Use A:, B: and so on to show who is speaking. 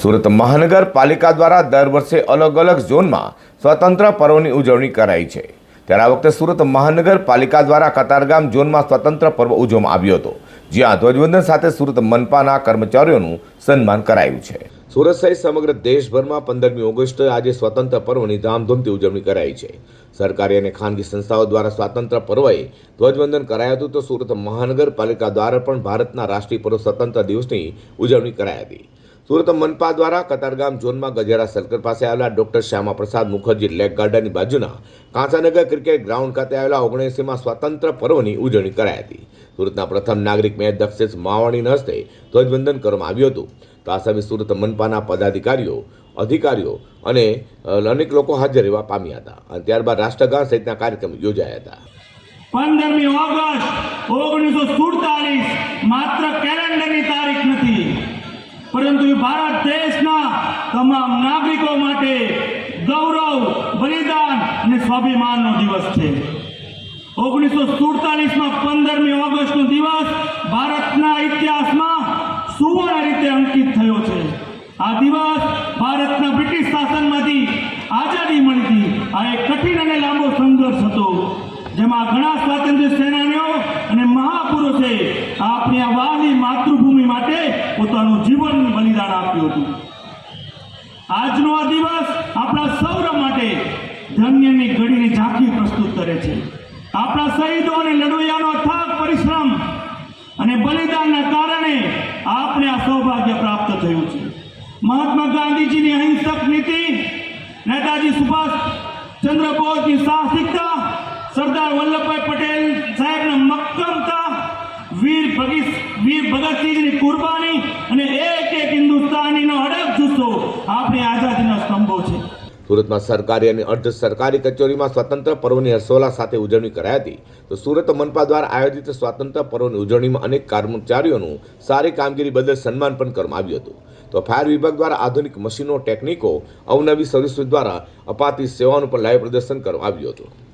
A: સુરત મહાનગરપાલિકા દ્વારા દર વર્ષે અલગ અલગ ઝોનમાં સ્વતંત્ર પર્વની ઉજવણી કરાઈ છે. ત્યારે આ વખતે સુરત મહાનગરપાલિકા દ્વારા કતારગામ ઝોનમાં સ્વતંત્ર પર્વ ઉજવવામાં આવ્યો હતો, જ્યાં ધ્વજવંદન સાથે સુરત મનપાના કર્મચારીઓનું સન્માન કરાયું છે. સુરત સહિત સમગ્ર દેશભરમાં પંદરમી ઓગસ્ટ આજે સ્વતંત્ર પર્વની ધામધૂમથી ઉજવણી કરાઈ છે. સરકારી અને ખાનગી સંસ્થાઓ દ્વારા સ્વાતંત્ર્ય પર્વએ ધ્વજવંદન કરાયું હતું તો સુરત મહાનગરપાલિકા દ્વારા પણ ભારતના રાષ્ટ્રીય પર્વ સ્વતંત્ર દિવસની ઉજવણી કરાઈ હતી. સુરત મનપા દ્વારા કતારગામ ઝોનમાં ગજેરા સર્કલ પાસે આવેલા ડોક્ટર શ્યામા પ્રસાદ મુખર્જી લેક ગાર્ડનની બાજુના કાંસાનગર ક્રિકેટ ગ્રાઉન્ડ ખાતે આવેલા ઓગણીસીમાં સ્વાતંત્ર્ય પર્વની ઉજવણી કરાઈ હતી. સુરતના પ્રથમ નાગરિક મેયર દક્ષેશ માવાણીના હસ્તે ધ્વજવંદન કરવામાં આવ્યું હતું. તો આ સમયે સુરત મનપાના પદાધિકારીઓ, અધિકારીઓ અને અનેક લોકો હાજર રહેવા પામ્યા હતા અને ત્યારબાદ રાષ્ટ્રગાન સહિતના કાર્યક્રમ યોજાયા હતા.
B: પંદરમી ઓગસ્ટ ઓગણીસો સુડતાલીસ, માત્ર કેલેન્ડરની તારીખ પરંતુ ભારત દેશના તમામ નાગરિકો માટે ગૌરવ, બલિદાન અને સ્વાભિમાનનો દિવસ છે. ઓગણીસો સુડતાલીસમાં પંદરમી ઓગસ્ટનો દિવસ ભારતના ઇતિહાસમાં સુવર્ણ રીતે અંકિત થયો છે. આ દિવસ ભારતના બ્રિટિશ શાસનમાંથી આઝાદી મળી હતી. આ એક કઠિન અને લાંબો સંઘર્ષ હતો, જેમાં ઘણા સ્વાતંત્ર્ય સેનાનીઓ અને મહાપુરુષે આપણી આ માટે પોતાનું જીવન બલિદાન આપ્યું હતું. આજનો આ દિવસ આપણા સૌર માટે ધન્યની ઘડીની ઝાંખી પ્રસ્તુત કરે છે. આપણા શહીદો અને લડવૈયાનો અથાગ પરિશ્રમ અને બલિદાનના કારણે આપણે આ સૌભાગ્ય પ્રાપ્ત થયું છે. મહાત્મા ગાંધીજીની અહિંસક નીતિ, નેતાજી સુભાષ ચંદ્ર બોઝની સાહસિકતા વીર ભગત વીર ભગતસિંહની કુરબાની અને એક એક હિન્દુસ્તાનીનો અડગ જુસ્સો આપણી આઝાદીના સ્તંભો છે.
A: સુરતમાં સરકારી અને અર્ધ સરકારી કચેરીમાં સ્વતંત્ર પર્વની હર્ષોલ્લાસ સાથે ઉજવણી કરાઈ હતી. તો સુરત મનપા દ્વારા આયોજિત સ્વાતંત્ર્ય પર્વની ઉજવણીમાં અનેક કર્મચારીઓનું સારી કામગીરી બદલ સન્માન પણ કરવામાં આવ્યું હતું. તો ફાયર વિભાગ દ્વારા આધુનિક મશીનો, ટેકનિકો, અવનવી સર્વિસ દ્વારા અપાતી સેવાનું પણ લાઈવ પ્રદર્શન કરવામાં આવ્યું હતું.